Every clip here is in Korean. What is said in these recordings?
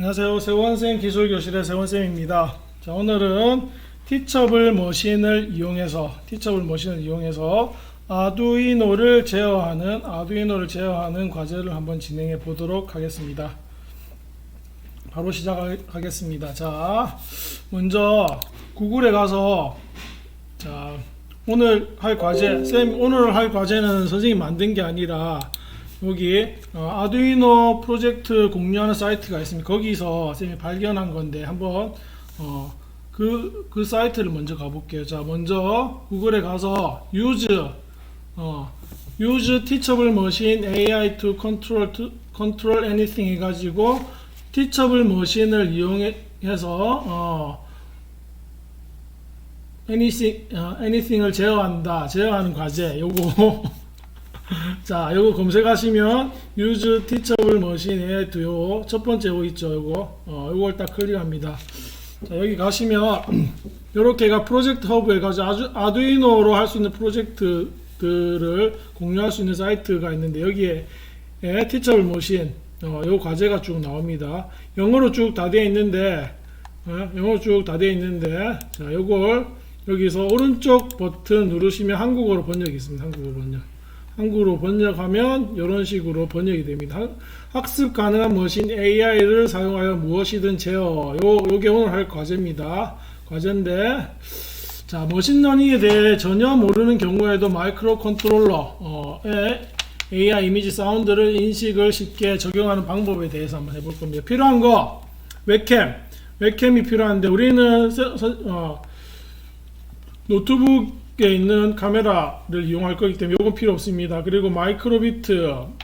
안녕하세요. 세원쌤 기술교실의 세원쌤입니다. 자, 오늘은 티처블 머신을 이용해서, 티처블 머신을 이용해서 아두이노를 제어하는, 아두이노를 제어하는 과제를 한번 진행해 보도록 하겠습니다. 바로 시작하겠습니다. 자, 먼저 구글에 가서, 자, 오늘 할 과제, 쌤, 오늘 할 과제는 선생님이 만든 게 아니라 여기 어, 아두이노 프로젝트 공유하는 사이트가 있습니다. 거기서 쌤이 발견한 건데 한번 어, 그, 그 사이트를 먼저 가볼게요. 자, 먼저 구글에 가서 use 어, use teachable machine AI to control to control anything 해가지고 teachable machine을 이용해서 어, anything 어, anything을 제어한다. 제어하는 과제 요거 자, 요거 검색하시면 use teachable machine에 요첫 번째 요 있죠, 요거. 어, 요걸 딱 클릭합니다. 자, 여기 가시면 요렇게가 프로젝트 허브에 가서 아주 아두이노로 할 수 있는 프로젝트들을 공유할 수 있는 사이트가 있는데 여기에 예, teachable machine 어, 요 과제가 쭉 나옵니다. 영어로 쭉 다 되어 있는데 예, 영어로 쭉 다 되어 있는데 자, 요걸 여기서 오른쪽 버튼 누르시면 한국어로 번역이 있습니다. 한국어 번역. 한국어로 번역하면 이런 식으로 번역이 됩니다. 학- 학습 가능한 머신 AI를 사용하여 무엇이든 제어. 요, 요게 오늘 할 과제입니다. 과제인데, 자, 머신러닝에 대해 전혀 모르는 경우에도 마이크로 컨트롤러에 AI 이미지 사운드를 인식을 쉽게 적용하는 방법에 대해서 한번 해볼 겁니다. 필요한 거, 웹캠. 웹캠이 필요한데, 우리는 어, 노트북 에 있는 카메라를 이용할 거기 때문에 요건 필요 없습니다. 그리고 마이크로비트 어,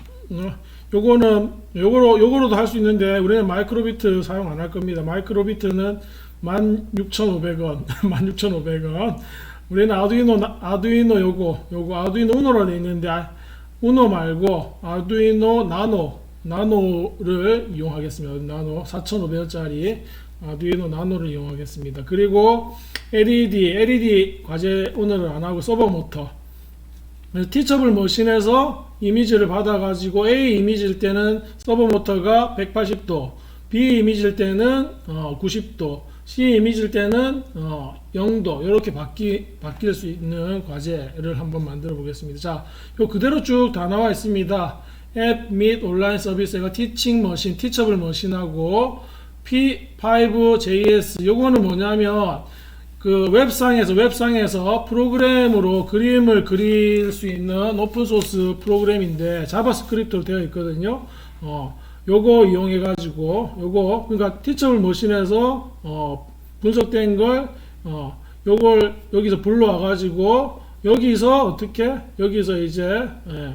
요거는 요거로 요거로도 할 수 있는데 우리는 마이크로비트 사용 안 할 겁니다. 마이크로비트는 16,500원, 16,500원. 우리는 아두이노 나- 아두이노 요거 요거 아두이노 우노로 돼 있는데 아, 우노 말고 아두이노 나노 나노를 이용하겠습니다. 나노 4,500원짜리 아두이노 나노를 이용하겠습니다. 그리고 LED LED 과제 오늘은 안 하고 서버 모터 티처블 머신에서 이미지를 받아가지고 A 이미지일 때는 서버 모터가 180도, B 이미지일 때는 어, 90도, C 이미지일 때는 어, 0도 이렇게 바뀌, 바뀔 수 있는 과제를 한번 만들어 보겠습니다. 자, 요 그대로 쭉 다 나와 있습니다. 앱 및 온라인 서비스가 티칭 머신, 티처블 머신하고 P5JS 요거는 뭐냐면 그 웹상에서 웹상에서 프로그램으로 그림을 그릴 수 있는 오픈 소스 프로그램인데 자바스크립트로 되어 있거든요. 어, 요거 이용해 가지고 요거 그러니까 티처블 머신에서 어, 분석된 걸 어, 요걸 여기서 불러와 가지고 여기서 어떻게 여기서 이제 예,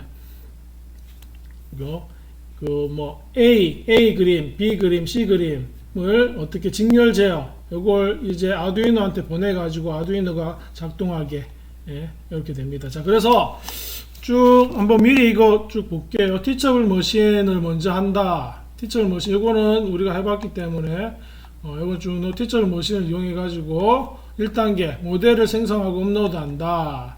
그뭐 A A 그림, B 그림, C 그림 을 어떻게 직렬 제어 이걸 이제 아두이노한테 보내 가지고 아두이노가 작동하게 예, 이렇게 됩니다. 자, 그래서 쭉 한번 미리 이거 쭉 볼게요. 티처블 머신을 먼저 한다. 티처블 머신 이거는 우리가 해봤기 때문에 어, 이건 쭉 티처블 머신을 이용해 가지고 1단계 모델을 생성하고 업로드한다.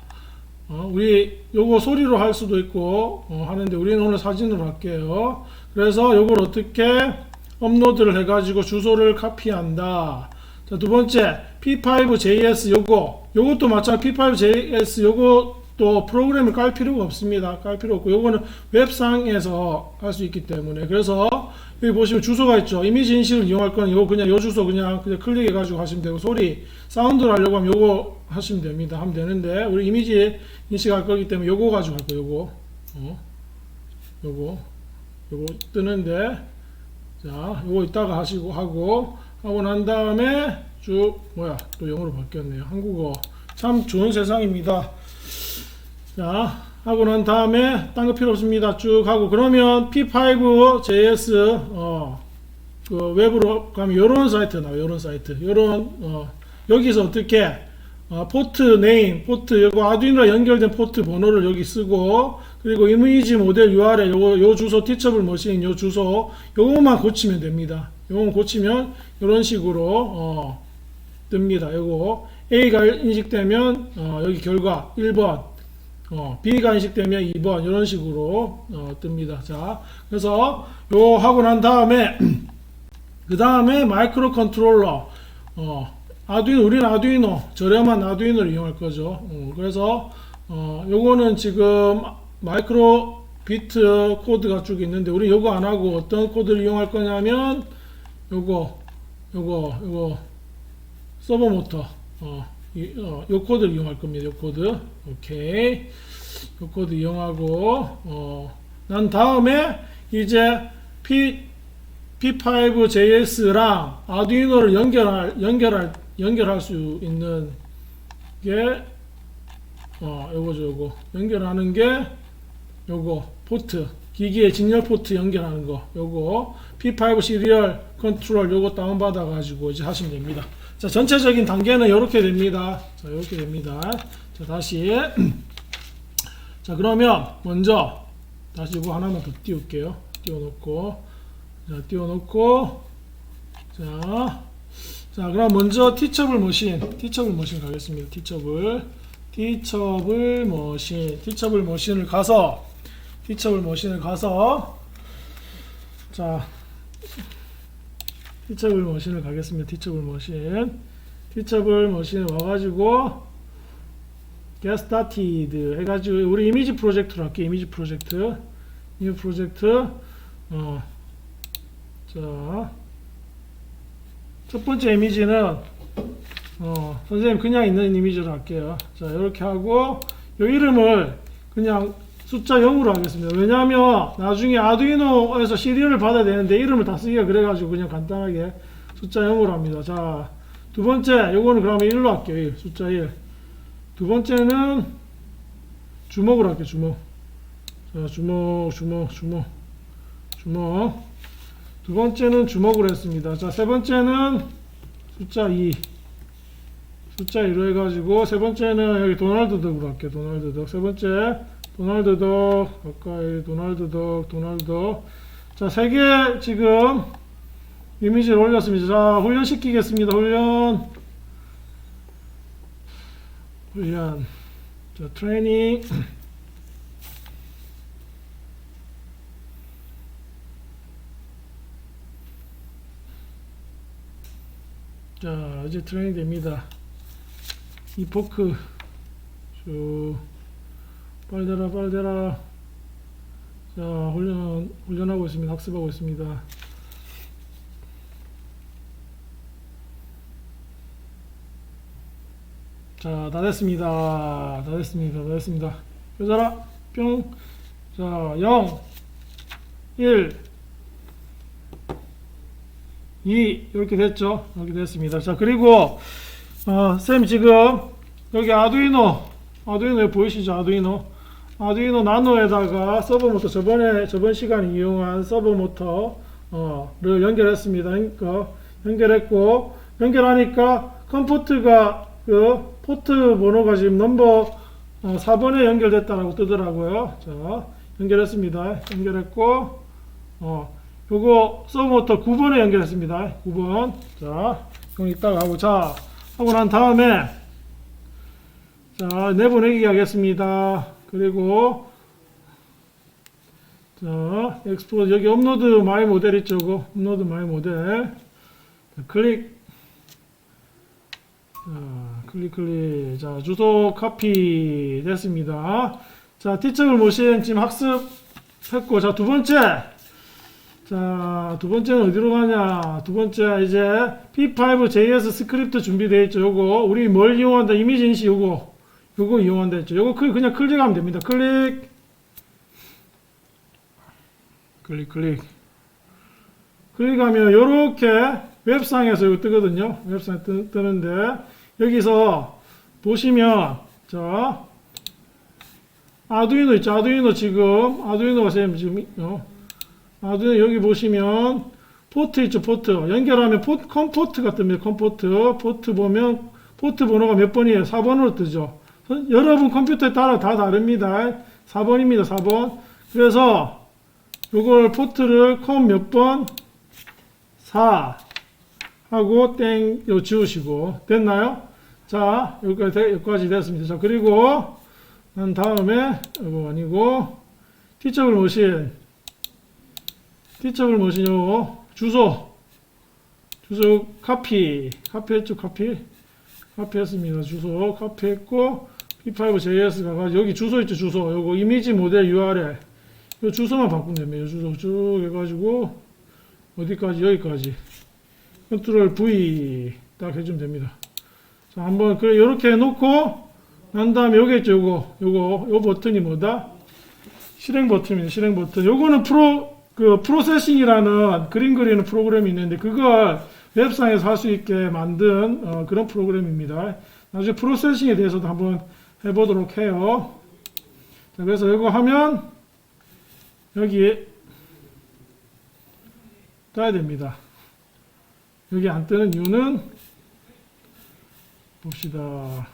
어, 우리 요거 소리로 할 수도 있고 어, 하는데 우리는 오늘 사진으로 할게요. 그래서 요걸 어떻게 업로드를 해가지고 주소를 카피한다. 자, 두 번째 P5JS 요거 요것도 마찬가지 P5JS 요것도 프로그램을 깔 필요가 없습니다. 깔 필요 없고 요거는 웹상에서 할 수 있기 때문에 그래서 여기 보시면 주소가 있죠. 이미지 인식을 이용할 거는 요 그냥 요 주소 그냥 그냥 클릭해 가지고 하시면 되고 소리 사운드를 하려고 하면 요거 하시면 됩니다. 하면 되는데 우리 이미지 인식할 거기 때문에 요거 가지고 할 거예요. 요거 어 요거 요거 뜨는데 자 요거 이따가 하시고 하고 하고 난 다음에 쭉 뭐야 또 영어로 바뀌었네요. 한국어 참 좋은 세상입니다. 자 하고 난 다음에 딴 거 필요 없습니다. 쭉 하고 그러면 P5JS 어, 그 웹으로 가면 요런 사이트 나와요. 요런 사이트. 요런 어, 여기서 어떻게 어, 포트 네임, 포트 요거 아두이노 연결된 포트 번호를 여기 쓰고 그리고 이미지 모델 URL 요거 요 주소 티처블 머신 요 주소 요거만 고치면 됩니다. 요거만 고치면 이런 식으로 어, 뜹니다. 요거 A가 인식되면 어, 여기 결과 1번 어, B가 인식되면 2번 이런 식으로 어, 뜹니다. 자, 그래서 요 하고 난 다음에 그 다음에 마이크로 컨트롤러. 어, 아두이노, 우리는 아두이노, 저렴한 아두이노를 이용할 거죠. 어, 그래서, 어, 요거는 지금 마이크로 비트 코드가 쭉 있는데, 우리 요거 안 하고 어떤 코드를 이용할 거냐면, 요거, 요거, 요거, 서버 모터. 어, 이, 어, 요 코드를 이용할 겁니다. 요 코드. 오케이. 요 코드 이용하고, 어, 난 다음에 이제 P, P5JS랑 아두이노를 연결할, 연결할, 연결할 수 있는 게, 어, 요거죠, 요거. 연결하는 게, 요거, 포트. 기기에 직렬 포트 연결하는 거. 요거, P5 시리얼 컨트롤 요거 다운받아 가지고 이제 하시면 됩니다. 자, 전체적인 단계는 이렇게 됩니다. 자, 이렇게 됩니다. 자, 다시. 자, 그러면 먼저 다시 이거 하나만 더 띄울게요. 띄워놓고. 자, 띄워놓고. 자, 자, 그럼 먼저 티처블 머신, 티처블 머신 가겠습니다. 티처블, 티처블 머신, 티처블 머신을 가서, 티처블 머신을 가서, 자, 티처블 머신을 가겠습니다. 티처블 머신, 티처블 머신에 와가지고, get started 해가지고 우리 이미지 프로젝트로 할게요. 이미지 프로젝트, 이 프로젝트, 어, 자. 첫 번째 이미지는 어, 선생님 그냥 있는 이미지로 할게요. 자 이렇게 하고 이 이름을 그냥 숫자 0으로 하겠습니다. 왜냐하면 나중에 아두이노에서 시리얼을 받아야 되는데 이름을 다 쓰기가 그래가지고 그냥 간단하게 숫자 0으로 합니다. 자 두 번째 요거는 그러면 1로 할게요. 1, 숫자 1. 두 번째는 주먹으로 할게요. 주먹. 자 주먹 주먹 주먹 주먹 두 번째는 주먹으로 했습니다. 자, 세 번째는 숫자 2. 숫자 2로 해가지고, 세 번째는 여기 도날드 덕으로 할게요. 도날드 덕. 세 번째, 도날드 덕. 가까이, 도날드 덕, 도날드 덕. 자, 세 개 지금 이미지를 올렸습니다. 자, 훈련시키겠습니다. 훈련. 훈련. 자, 트레이닝. 자 이제 트레이닝 됩니다 이 포크 쭉 빨대라 빨대라. 자 훈련 훈련하고 있습니다. 학습하고 있습니다. 자 다 됐습니다. 다 됐습니다. 다 됐습니다. 펴져라 뿅자 0 1 2 이렇게 됐죠? 이렇게 됐습니다. 자 그리고 어, 쌤 지금 여기 아두이노 아두이노 보이시죠? 아두이노 아두이노 나노에다가 서버 모터 저번에 저번 시간에 이용한 서버 모터를 연결했습니다 그러니까 연결했고 연결하니까 컴포트가 그 포트 번호가 지금 넘버 어, 4번에 연결됐다라고 뜨더라고요 자 연결했습니다 연결했고 어, 요거 서브모터 9번에 연결했습니다. 9번. 자, 그럼 이따가 하고, 자, 하고 난 다음에, 자, 내보내기 하겠습니다. 그리고, 자, 엑스포, 여기 업로드 마이 모델 있죠? 그 업로드 마이 모델. 자, 클릭. 자, 클릭, 클릭. 자, 주소 카피 됐습니다. 자, 티처블 모신 지금 학습했고, 자, 두 번째. 자, 두 번째는 어디로 가냐? 두 번째, 이제 P5JS 스크립트 준비되어 있죠. 요거, 우리 뭘 이용한다? 이미지 인식 요거, 요거 이용한다 했죠. 요거 클- 그냥 클릭하면 됩니다. 클릭. 클릭, 클릭. 클릭하면 요렇게 웹상에서 이거 뜨거든요. 웹상에 뜨, 뜨는데, 여기서 보시면, 자, 아두이노 있죠. 아두이노 지금, 아두이노가 쌤 지금, 어, 아두이노 여기 보시면 포트 있죠 포트 연결하면 포, 컴포트가 뜹니다 컴포트 포트 보면 포트 번호가 몇 번이에요 4번으로 뜨죠 선- 여러분 컴퓨터에 따라 다 다릅니다. 4번입니다 4번. 그래서 요걸 포트를 컴 몇 번? 4 하고 땡 요 지우시고. 됐나요? 자 여기까지, 되- 여기까지 됐습니다. 자 그리고 난 다음에 이거 아니고 티처블 머신 티처블 머신 요 주소. 주소 카피. 카피했죠 카피? 카피했습니다. 주소 카피했고 p5.js 가가지고 여기 주소 있죠 주소. 요거 이미지 모델 URL 요 주소만 바꾸면 됩니다 요. 주소 쭉 해가지고 어디까지 여기까지. 컨트롤 V 딱 해주면 됩니다. 자 한번 그래 요렇게 해놓고 난 다음에 여기 있죠 요거. 요거 요 버튼이 뭐다? 실행 버튼입니다 실행 버튼. 요거는 프로 그 프로세싱이라는 그림 그리는 프로그램이 있는데 그걸 웹상에서 할 수 있게 만든 어, 그런 프로그램입니다. 나중에 프로세싱에 대해서도 한번 해보도록 해요. 자, 그래서 이거 하면 여기 떠야 됩니다. 여기 안 뜨는 이유는 봅시다.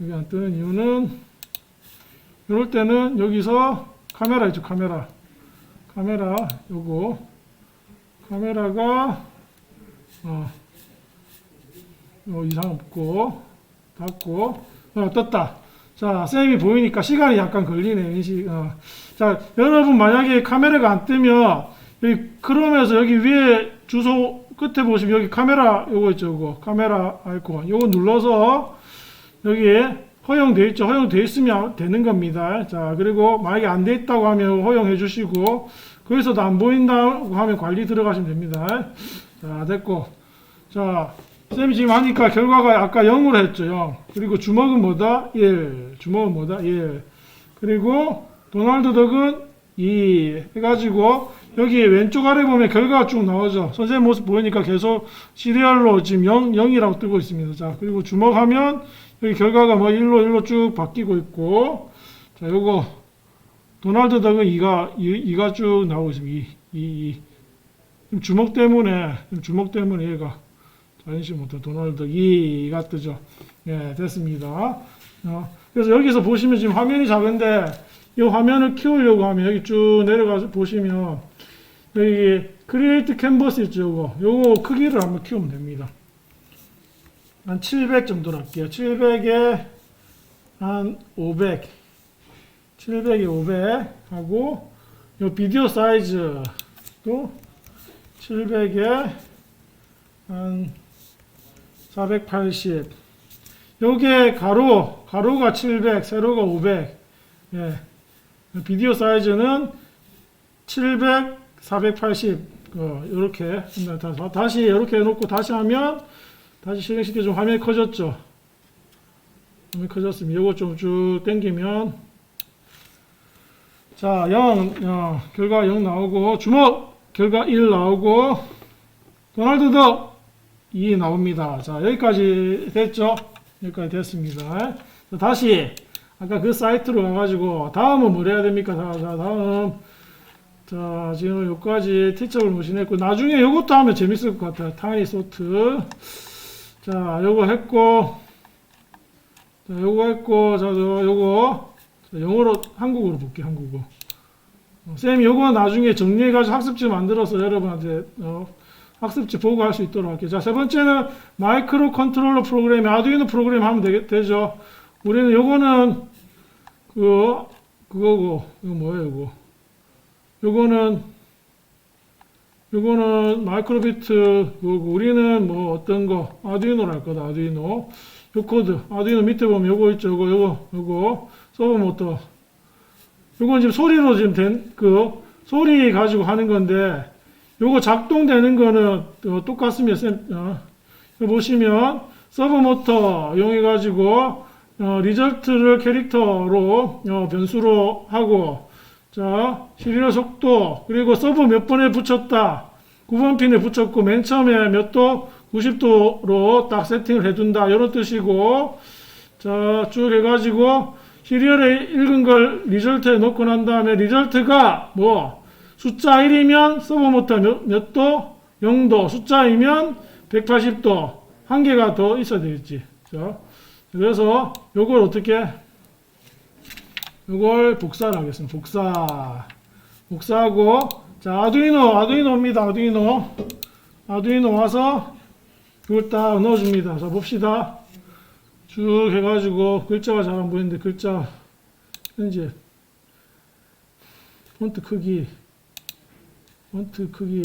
여기 안 뜨는 이유는 이럴 때는 여기서 카메라 있죠 카메라 카메라 요거 카메라가 어, 어 이상 없고 닫고 어 떴다 자 쌤이 보이니까 시간이 약간 걸리네 인식 어. 자 여러분 만약에 카메라가 안 뜨면 여기 크롬에서 여기 위에 주소 끝에 보시면 여기 카메라 요거 있죠 요거 카메라 아이콘 요거 눌러서 여기에 허용돼 있죠. 허용돼 있으면 되는 겁니다. 자, 그리고 만약에 안 돼 있다고 하면 허용해 주시고, 거기서도 안 보인다고 하면 관리 들어가시면 됩니다. 자, 됐고. 자, 쌤이 지금 하니까 결과가 아까 0으로 했죠. 0. 그리고 주먹은 뭐다? 1. 주먹은 뭐다? 1. 그리고 도널드 덕은 2. 해가지고, 여기 왼쪽 아래 보면 결과가 쭉 나오죠. 선생님 모습 보이니까 계속 시리얼로 지금 0, 0이라고 뜨고 있습니다. 자, 그리고 주먹하면 여기 결과가 뭐 1로 1로 쭉 바뀌고 있고 자 요거 도널드 덕은 2가 2, 가쭉 나오고 있습니다 2, 2, 2. 주먹 때문에 주먹 때문에 얘가 못해 도널드 2가 뜨죠 예 됐습니다 어, 그래서 여기서 보시면 지금 화면이 작은데 이 화면을 키우려고 하면 여기 쭉 내려가서 보시면 여기 크리에이트 캔버스 있죠 요거 요거 크기를 한번 키우면 됩니다 한 700 정도로 할게요. 700에 한 500. 700에 500 하고 요 비디오 사이즈도 700에 한 480. 요게 가로, 가로가 700, 세로가 500. 예. 비디오 사이즈는 700, 480. 어, 요렇게. 다시 이렇게 해놓고 다시 하면 다시 실행시켜 좀 화면이 커졌죠? 화면이 커졌습니다. 요거 좀 쭉 당기면 자, 0, 어, 결과 0 나오고 주먹 결과 1 나오고 도널드 덕 2 나옵니다. 자, 여기까지 됐죠? 여기까지 됐습니다. 자, 다시 아까 그 사이트로 가가지고 다음은 뭘 해야 됩니까? 자, 자 다음 자, 지금 여기까지 티처를 모신했고 나중에 요것도 하면 재밌을 것 같아요. 타니 소트 자, 요거 했고, 자, 요거 했고, 자, 저, 요거, 자, 영어로, 한국어로 볼게, 한국어. 어, 쌤이 요거 나중에 정리해가지고 학습지 만들어서 여러분한테, 어, 학습지 보고할 수 있도록 할게요. 자, 세 번째는 마이크로 컨트롤러 프로그램, 아두이노 프로그램 하면 되겠, 되죠. 우리는 요거는, 그, 그거고, 이거 뭐예요, 이거. 요거는, 요거는 마이크로 비트 그거고 우리는 뭐 어떤 거 아두이노로 할 거다 아두이노 요 코드 아두이노 밑에 보면 요거 있죠 요거 요거 요거 서버 모터 요건 지금 소리로 지금 된 그 소리 가지고 하는 건데 요거 작동되는 거는 어, 똑같습니다 쌤 어, 보시면 서버 모터 이용해 가지고 어, 리절트를 캐릭터로 어, 변수로 하고 자, 시리얼 속도, 그리고 서브 몇 번에 붙였다. 9번 핀에 붙였고, 맨 처음에 몇 도? 90도로 딱 세팅을 해둔다. 이런 뜻이고, 자, 쭉 해가지고, 시리얼에 읽은 걸 리절트에 넣고 난 다음에, 리절트가 뭐, 숫자 1이면 서브 모터 몇, 몇 도? 0도. 숫자 2면 180도. 한 개가 더 있어야 되겠지. 자, 그래서 요걸 어떻게 이걸 복사를 하겠습니다. 복사. 복사하고, 자, 아두이노, 아두이노입니다. 아두이노. 아두이노 와서, 이걸 딱 넣어줍니다. 자, 봅시다. 쭉 해가지고, 글자가 잘 안 보이는데, 글자, 현재, 폰트 크기, 폰트 크기,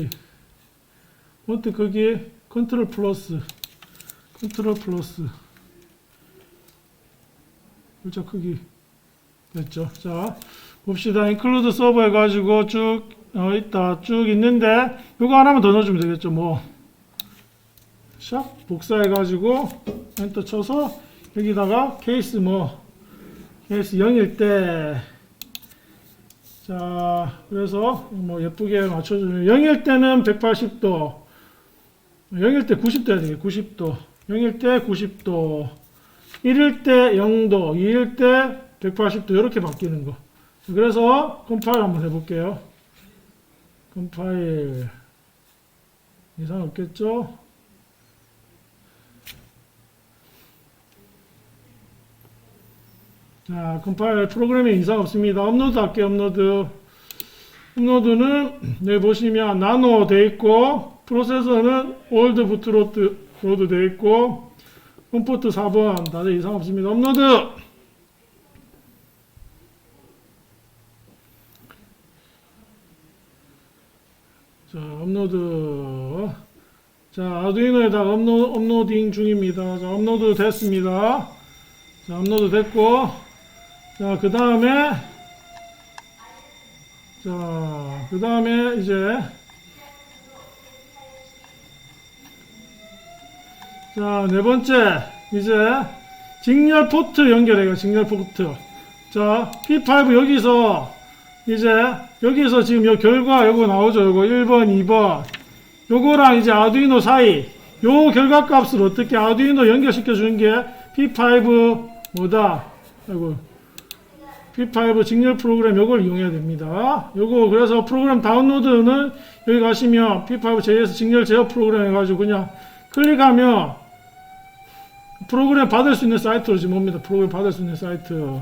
폰트 크기 컨트롤 플러스 컨트롤 플러스 글자 크기 됐죠. 자 봅시다. 인클루드 서버 해가지고 쭉 어, 있다 쭉 있는데 이거 하나만 더 넣어주면 되겠죠. 뭐샵 복사해가지고 엔터 쳐서 여기다가 케이스 뭐 케이스 0일 때 자, 그래서 뭐 예쁘게 맞춰주면 0일 때는 180도, 0일 때 90도 해야 되겠 90도, 0일 때 90도, 1일 때 0도, 2일 때 180도 이렇게 바뀌는 거. 그래서 컴파일 한번 해볼게요. 컴파일 이상 없겠죠? 자, 컴파일 프로그램에 이상 없습니다. 업로드 할게요, 업로드. 업로드는 여기 보시면 나노 돼 있고, 프로세서는 올드 부트로드 로드 돼 있고, 홈포트 4번 다들 이상 없습니다. 업로드! 자, 업로드. 자, 아두이노에다가 업로, 업로딩 중입니다. 자, 업로드 됐습니다. 자, 업로드 됐고, 자, 그 다음에, 자, 그 다음에 이제, 자, 네 번째, 이제, 직렬 포트 연결해요, 직렬 포트. 자, P5 여기서, 이제, 여기서 지금 요 결과 요거 나오죠, 요거 1번, 2번. 요거랑 이제 아두이노 사이, 요 결과 값을 어떻게 아두이노 연결시켜 주는 게 P5 뭐다? 아이고. P5 직렬 프로그램 요걸 이용해야 됩니다. 요거 그래서 프로그램 다운로드는 여기 가시면 P5 JS 직렬 제어 프로그램 해가지고 그냥 클릭하면 프로그램 받을 수 있는 사이트로 지금 옵니다. 프로그램 받을 수 있는 사이트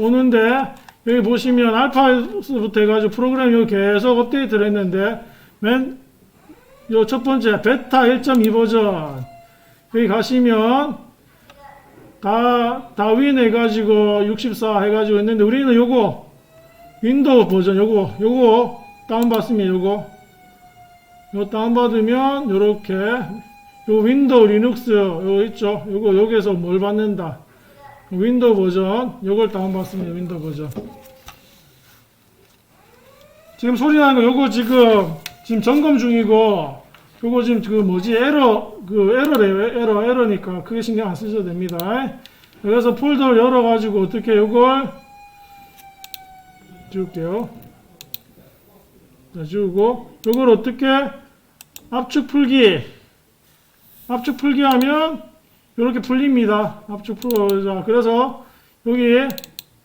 오는데 여기 보시면 알파부터 해가지고 프로그램 여기 계속 업데이트를 했는데 맨 요 첫 번째 베타 1.2 버전 여기 가시면 다, 다윈 해가지고 64 해가지고 했는데 우리는 요거 윈도우 버전 요거 요거 다운받으면 요거. 요거 다운받으면 요렇게 요 윈도우 리눅스 요거 있죠? 요거 여기에서 뭘 받는다. 윈도우 버전 요걸 다운받습니다 윈도우 버전. 지금 소리 나는 거 요거 지금 지금 점검 중이고 요거 지금 그 뭐지? 에러 그 에러래요 에러 에러니까 크게 신경 안 쓰셔도 됩니다. 그래서 폴더를 열어 가지고 어떻게 요걸? 지울게요. 자 지우고. 요걸 어떻게? 압축 풀기. 압축 풀기 하면 이렇게 풀립니다. 압축 풀어 자 그래서 여기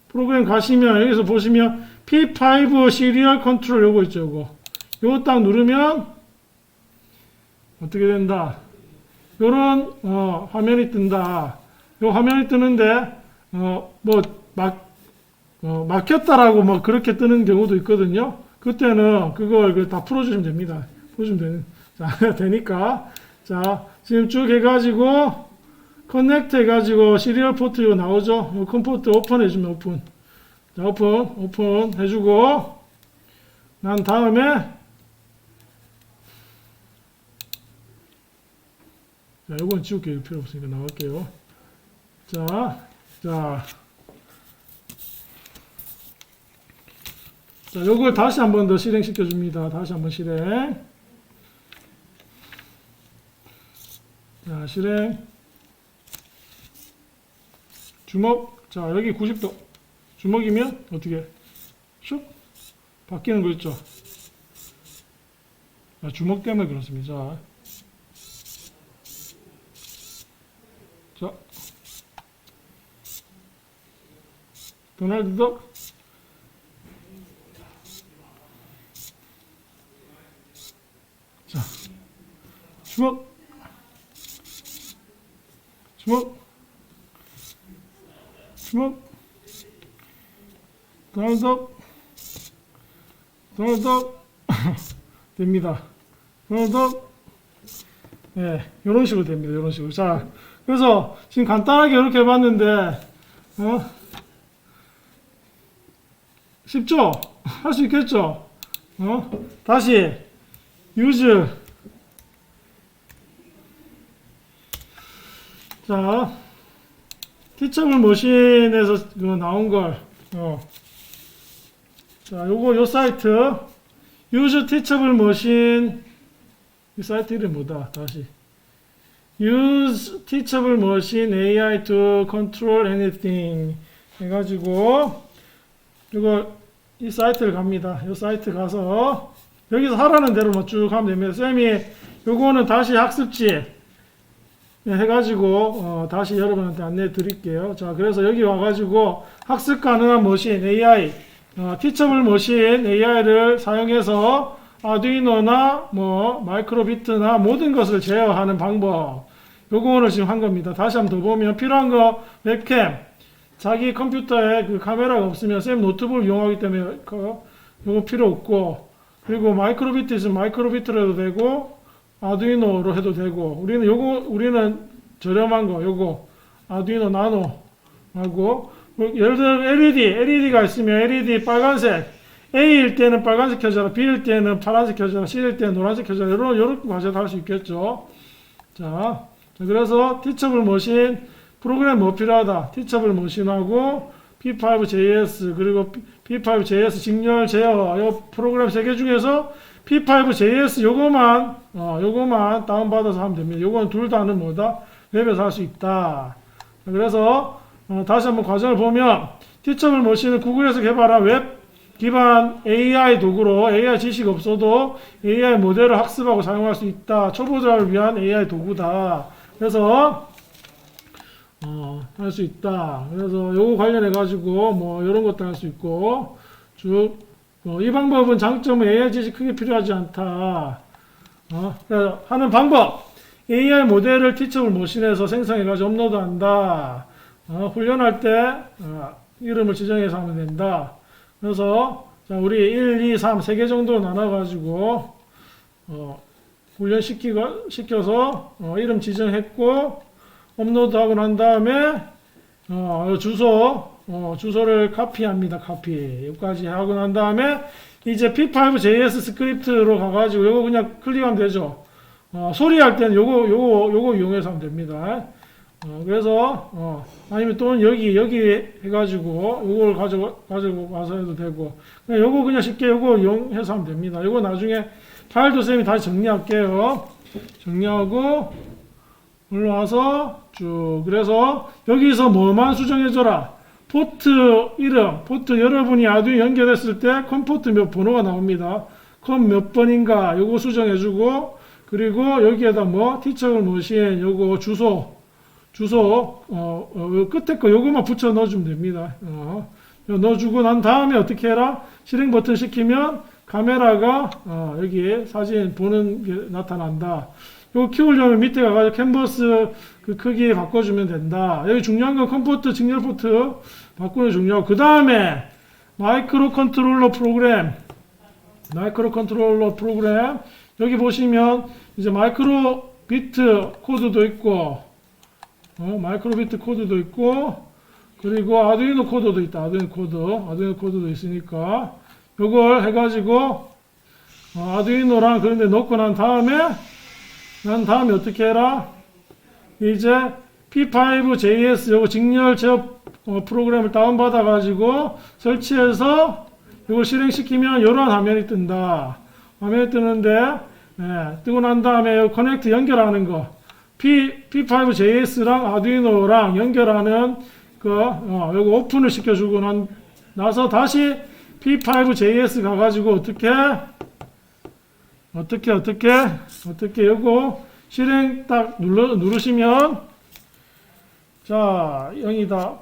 프로그램 가시면 여기서 보시면 P5 시리얼 컨트롤 요거 있죠 요거. 요거 딱 누르면 어떻게 된다? 요런 어, 화면이 뜬다. 요 화면이 뜨는데 어 뭐막 어, 막혔다라고 뭐 그렇게 뜨는 경우도 있거든요. 그때는 그걸 그다 풀어주시면 됩니다. 풀어주면 되는 자 되니까. 자 지금 쭉 해가지고 커넥트 해가지고 시리얼 포트 이거 나오죠? 요 컴포트 오픈 해주면 오픈. 자 오픈 오픈 해주고 난 다음에 자, 요건 지울게요. 필요 없으니까 나갈게요. 자, 자. 자, 요걸 다시 한 번 더 실행시켜 줍니다. 다시 한번 실행. 자, 실행. 주먹. 자, 여기 90도. 주먹이면 어떻게? 슉. 바뀌는 거 있죠? 자, 주먹 때문에 그렇습니다. 도널드 덕. 자, 주먹, 주먹, 주먹, 도널드 덕. 됩니다. 도널드 덕. 네, 이런 식으로 됩니다. 이런 식으로. 자, 그래서 지금 간단하게 이렇게 해봤는데, 어? 쉽죠? 할 수 있겠죠? 어? 다시 use 자 티처블 머신에서 그 나온 걸 어. 자, 요거 요 사이트 use teachable machine 이 사이트 이름 뭐다? 다시 use teachable machine AI to control anything 해가지고 이거, 이 사이트를 갑니다. 이 사이트 가서, 여기서 하라는 대로만 쭉 하면 됩니다. 쌤이 요거는 다시 학습지, 네, 해가지고 어, 다시 여러분한테 안내 드릴게요. 자, 그래서 여기 와가지고 학습 가능한 머신 AI, 어, 티처블 머신 AI를 사용해서 아두이노나 뭐 마이크로비트나 모든 것을 제어하는 방법. 요거를 지금 한 겁니다. 다시 한번 더 보면 필요한 거 웹캠, 자기 컴퓨터에 그 카메라가 없으면 쌤 노트북을 이용하기 때문에 그 요거 필요 없고 그리고 마이크로비트 있으면 마이크로비트로 해도 되고 아두이노로 해도 되고 우리는 요거 우리는 저렴한 거 요거 아두이노 나노 하고 뭐 예를 들어 LED LED가 있으면 LED 빨간색 A일 때는 빨간색 켜져라 B일 때는 파란색 켜져라 C일 때는 노란색 켜져라 이런 이런 과제도 할 수 있겠죠. 자, 자, 그래서 티처블 머신 프로그램 뭐 필요하다 티처블 머신하고 P5JS 그리고 P5JS 직렬 제어 요 프로그램 세 개 중에서 P5JS 요거만 어 요거만 다운받아서 하면 됩니다. 요건 둘 다는 뭐다? 웹에서 할 수 있다. 그래서 어, 다시 한번 과정을 보면 티처블 머신은 구글에서 개발한 웹 기반 AI 도구로 AI 지식 없어도 AI 모델을 학습하고 사용할 수 있다. 초보자를 위한 AI 도구다. 그래서 어, 할 수 있다. 그래서 요거 관련해 가지고 뭐 이런 것도 할 수 있고 쭉 어, 이 방법은 장점은 AI 지식 크게 필요하지 않다. 어, 그래서 하는 방법. AI 모델을 티처블 머신에서 생성해 가지고 업로드한다. 어, 훈련할 때 어, 이름을 지정해서 하면 된다. 그래서 자, 우리 1, 2, 3 세 개 정도 나눠 가지고 어, 훈련 시키고 시켜서 어, 이름 지정했고 업로드하고 난 다음에 어, 주소 어, 주소를 카피합니다. 카피. 여기까지 하고 난 다음에 이제 P5JS 스크립트로 가가지고 요거 그냥 클릭하면 되죠. 어, 소리할 때는 요거 요거 요거 이용해서 하면 됩니다. 어, 그래서 어, 아니면 또는 여기 여기 해가지고 요걸 가지고 가지고 와서 해도 되고 그냥 요거 그냥 쉽게 요거 이용해서 하면 됩니다. 요거 나중에 파일 도 쌤이 다시 정리할게요. 정리하고 올라와서 쭉 그래서 여기서 뭐만 수정해줘라. 포트 이름, 포트 여러분이 아두이 연결했을 때 컴포트 몇 번호가 나옵니다. 컴 몇 번인가 요거 수정해주고 그리고 여기에다 뭐 티처블 머신 요거 주소 주소 어, 어, 요 끝에 거 요거만 붙여 넣어주면 됩니다. 어, 요 넣어주고 난 다음에 어떻게 해라 실행 버튼 시키면 카메라가 어, 여기 사진 보는 게 나타난다. 요거 키우려면 밑에 가가지고 캔버스 그 크기 바꿔주면 된다. 여기 중요한 건 컴포트 직렬 포트 바꾸는 게 중요하고 그 다음에 마이크로 컨트롤러 프로그램. 마이크로 컨트롤러 프로그램. 여기 보시면 이제 마이크로 비트 코드도 있고 어, 마이크로 비트 코드도 있고 그리고 아두이노 코드도 있다. 아두이노 코드. 아두이노 코드도 있으니까 요걸 해가지고 어, 아두이노랑 그런데 넣고 난 다음에 난 다음에 어떻게 해라 이제 P5JS 요거 직렬 제어 어, 프로그램을 다운받아 가지고 설치해서 이걸 실행시키면 이런 화면이 뜬다. 화면이 뜨는데 예, 뜨고 난 다음에 요 커넥트 연결하는 거 P, P5JS랑 아두이노랑 연결하는 그 어, 요거 오픈을 시켜주고 난 나서 다시 P5JS 가가지고 어떻게 어떻게 어떻게 어떻게 요거 실행 딱 눌러 누르시면 자 0이다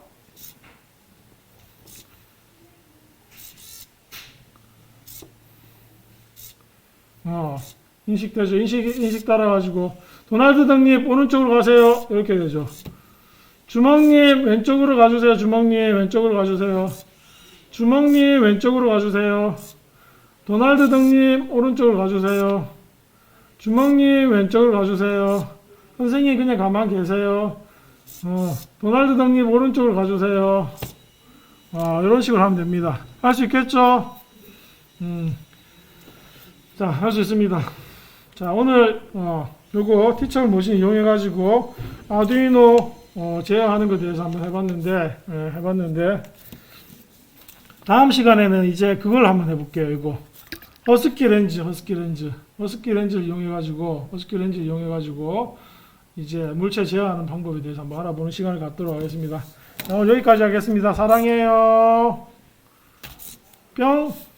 어, 인식되죠. 인식, 인식 따라 가지고, 도날드 덕님, 오른쪽으로 가세요. 이렇게 되죠. 주먹님, 왼쪽으로 가주세요. 주먹님, 왼쪽으로 가주세요. 주먹님, 왼쪽으로 가주세요. 도날드 덕님, 오른쪽으로 가주세요. 주먹님, 왼쪽으로 가주세요. 선생님, 그냥 가만 계세요. 어, 도날드 덕님, 오른쪽으로 가주세요. 아, 이런 식으로 하면 됩니다. 할 수 있겠죠? 음. 자, 할 수 있습니다. 자, 오늘 어, 요거 티처 머신 이용해 가지고 아두이노 어, 제어하는 것에 대해서 한번 해봤는데 예, 해봤는데 다음 시간에는 이제 그걸 한번 해볼게요. 이거 허스키 렌즈, 허스키 렌즈, 허스키 렌즈를 이용해 가지고 허스키 렌즈를 이용해 가지고 이제 물체 제어하는 방법에 대해서 한번 알아보는 시간을 갖도록 하겠습니다. 자, 오늘 여기까지 하겠습니다. 사랑해요. 뿅.